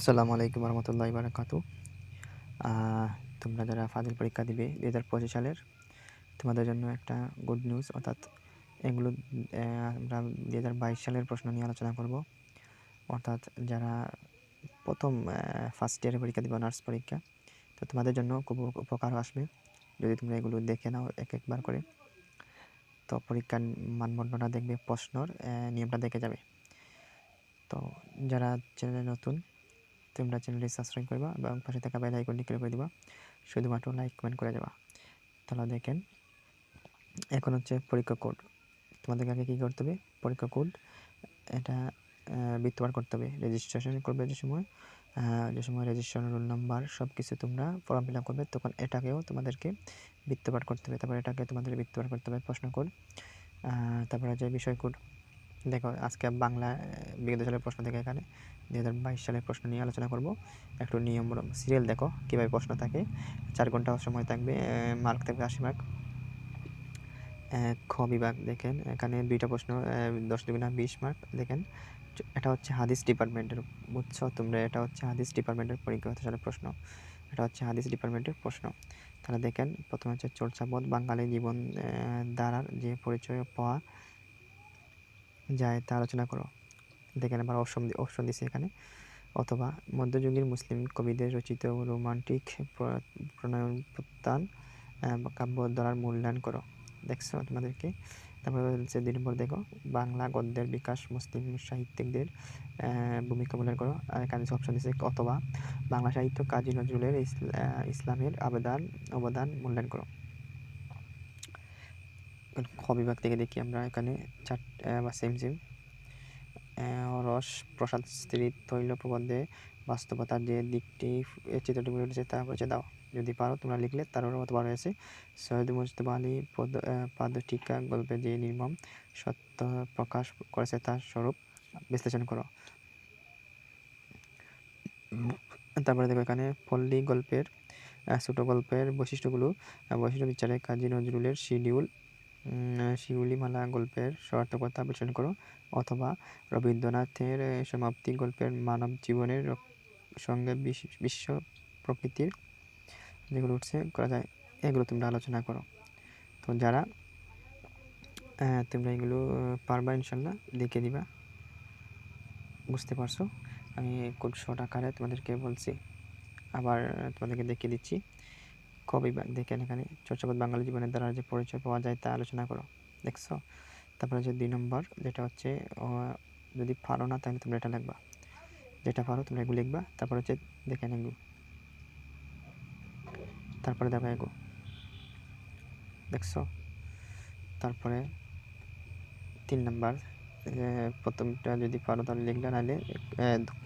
আসসালামু আলাইকুম রহমতুল্লাহ বারাকাতু। তোমরা যারা ফাজিল পরীক্ষা দিবে দু হাজার পঁচিশ সালের, তোমাদের জন্য একটা গুড নিউজ অর্থাৎ এগুলো আমরা দু হাজার বাইশ সালের প্রশ্ন নিয়ে আলোচনা করব। অর্থাৎ যারা প্রথম ফার্স্ট ইয়ারে পরীক্ষা দিবে অনার্স পরীক্ষা, তো তোমাদের জন্য খুব উপকার আসবে। যদি তোমরা এগুলো দেখে নাও এক একবার করে, তো পরীক্ষার মানদণ্ডটা দেখবে প্রশ্নর নিয়মটা দেখে যাবে। তো যারা চ্যানেলে নতুন তোমরা চ্যানেলটি সাবস্ক্রাইব করবা এবং পাশে থাকা বেল আইকনটি ক্লিক করে দিবা। শুধুমাত্র লাইক কমেন্ট করে যাবা। তাহলে দেখেন, এখন হচ্ছে পরীক্ষা কোড তোমাদেরকে আগে কী করতে হবে? পরীক্ষা কোড এটা বিত্তবার করতে হবে। রেজিস্ট্রেশন করবে যে সময় যে সময় রেজিস্ট্রেশন রোল নাম্বার সব কিছু তোমরা ফর্ম ফিল করবে, তখন এটাকেও তোমাদেরকে বৃত্তপাঠ করতে হবে। তারপর এটাকে তোমাদের বৃত্তপাঠ করতে হবে প্রশ্ন কোড তারপরে যে বিষয় কোড দেখো, আজকে বাংলা বিগত সালের প্রশ্ন থেকে এখানে দু হাজার বাইশ সালের প্রশ্ন নিয়ে আলোচনা করব। একটু নিয়ম সিরিয়াল দেখো, কীভাবে প্রশ্ন থাকে। চার ঘণ্টা সময় থাকবে মার্ক থাকবে আশি মার্ক খ বিভাগ দেখেন, এখানে দুইটা প্রশ্ন দশ দুগুণা বিশ মার্ক দেখেন। এটা হচ্ছে হাদিস ডিপার্টমেন্টের বুঝছ? তোমরা, এটা হচ্ছে হাদিস ডিপার্টমেন্টের পরীক্ষা হতে সালের প্রশ্ন। এটা হচ্ছে হাদিস ডিপার্টমেন্টের প্রশ্ন। তাহলে দেখেন, প্রথমে হচ্ছে চর্চাবোধ বাঙালি জীবন দ্বারার যে পরিচয় পাওয়া যায় তা আলোচনা করো। দেখেন আবার অপশন অপশন দিছে এখানে। অথবা মধ্যযুগের মুসলিম কবিদের রচিত রোমান্টিক প্রণয়ন, প্রত্যান কাব্য দ্বারার মূল্যায়ন করো। দেখছ তোমাদেরকে? তারপরে হচ্ছে দুই নম্বর দেখো, বাংলা গদ্যের বিকাশ, মুসলিম সাহিত্যিকদের ভূমিকা মূল্যায়ন করো। এখানে অপশন দিচ্ছে অথবা বাংলা সাহিত্য কাজী নজরুলের ইসলামের আবেদন, অবদান মূল্যায়ন করো। খ বিভাগ থেকে দেখি আমরা এখানে চার বা সেম সেম রস, প্রসাদ, স্ত্রী, তৈল প্রবন্ধে বাস্তবতার যে দিকটি চিত্রটি ফুটে উঠেছে তা হচ্ছে দাও, যদি পারো তোমরা লিখলে তারও অথবা রয়েছে সৈয়দ মুজতবা আলী পাদ টিকা গল্পে যে নির্মম সত্য প্রকাশ করেছে তার স্বরূপ বিশ্লেষণ করো। তারপরে দেখো এখানে পল্লী গল্পের ছোট গল্পের বৈশিষ্ট্যগুলো বৈশিষ্ট্য বিচারে কাজী নজরুলের শিডিউল শিউলিমালা গল্পের সার্থকতা বিশ্লেষণ করো, অথবা রবীন্দ্রনাথের সমাপ্তি গল্পের মানব জীবনের সঙ্গে বিশ্ব প্রকৃতির যেগুলো উঠছে, করা যায়, এগুলো তোমরা আলোচনা করো। তো যারা তোমরা এগুলো পারবা ইনশাল্লাহ লিখে দিবা বুঝতে পারছ? আমি খুব শর্ট আকারে তোমাদেরকে বলছি। আবার তোমাদেরকে দেখিয়ে দিচ্ছি। কবি দেখেন এখানে চর্চাপদ বাঙালি জীবনের দ্বারা যে পরিচয় পাওয়া যায় তা আলোচনা করো। দেখছ? তারপরে হচ্ছে দুই নম্বর, যেটা হচ্ছে যদি পারো না তাহলে তোমরা এটা লিখবা। যেটা পারো তোমরা এগুলো লিখবা। তারপর হচ্ছে দেখেন এগুলো তারপরে দেখো এগো। দেখছ? তারপরে তিন নম্বর প্রথমটা যদি পারো তাহলে লিখলে, নাহলে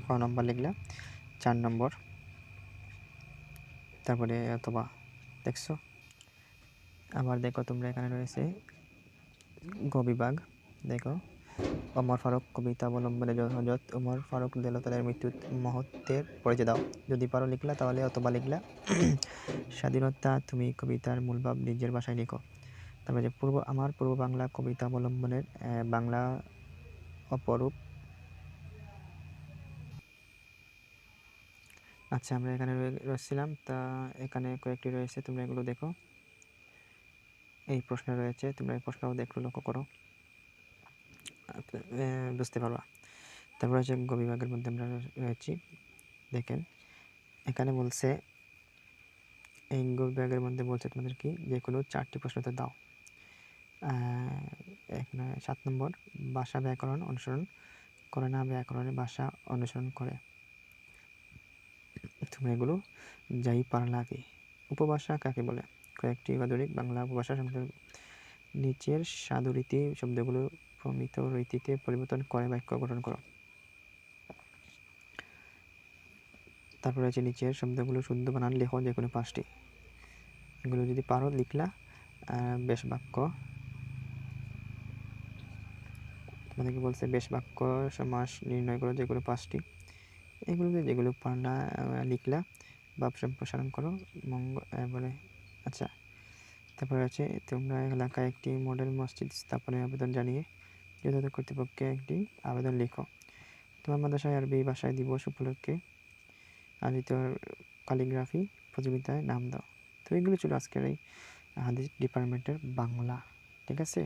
ক নম্বর লিখলে? চার নম্বর। তারপরে অথবা দেখছ? আবার দেখো তোমরা এখানে রয়েছে গ বিভাগ দেখো, ওমর ফারুক কবিতা অবলম্বনে হজরত ওমর ফারুক দেলতাদের মৃত্যু মহত্বের পরিচয় দাও। যদি পারো লিখলা তাহলে অথবা লিখলা। স্বাধীনতা তুমি কবিতার মূলভাব নিজের ভাষায় লিখো। তারপরে যে পূর্ব, আমার পূর্ব বাংলা কবিতা অবলম্বনের বাংলা অপরূপ আচ্ছা আমরা এখানে রয়েছিলাম। তা এখানে কয়েকটি রয়েছে, তোমরা এগুলো দেখো। এই প্রশ্ন রয়েছে, তোমরা এই প্রশ্নও একটু লক্ষ্য করো। বুঝতে পারবা। তারপর হচ্ছে গ বিভাগের মধ্যে আমরা রয়েছি। দেখেন, এখানে বলছে, এই গ বিভাগের মধ্যে বলছে তোমাদের কি? যে কোনো চারটি প্রশ্নতে দাও। এখানে সাত নম্বর ভাষা ব্যাকরণ অনুসরণ করে না ব্যাকরণের ভাষা অনুসরণ করে। তুমি এগুলো যাই পারলা কি? উপভাষা কাকে বলে? কয়েকটি আধুনিক বাংলা উপভাষা নিচের সাধুরীতি শব্দগুলো প্রমিত রীতিতে পরিবর্তন করে বাক্য গঠন করো। তারপরে আছে নিচের শব্দগুলো শুদ্ধ বানান, লেখো যে কোনো পাঁচটি। এগুলো যদি পারো লিখলা বেশ বাক্য। তোমাদেরকে বলছে বেশ বাক্য সমাস নির্ণয় করো যে কোনো পাঁচটি। এগুলো যেগুলো পারলা লিখলা বা সম্প্রসারণ করো মঙ্গল বলে আচ্ছা তারপরে আছে, তোমরা এলাকায় একটি মডেল মসজিদ স্থাপনের আবেদন জানিয়ে যথাযথ কর্তৃপক্ষে একটি আবেদন লিখো। তোমার মাদ্রাসায় আরবি ভাষায় দিবস উপলক্ষে আদিত্য কালিগ্রাফি প্রতিযোগিতায় নাম দাও। তো এগুলো ছিল আজকের এই হাদিস ডিপার্টমেন্টের বাংলা, ঠিক আছে?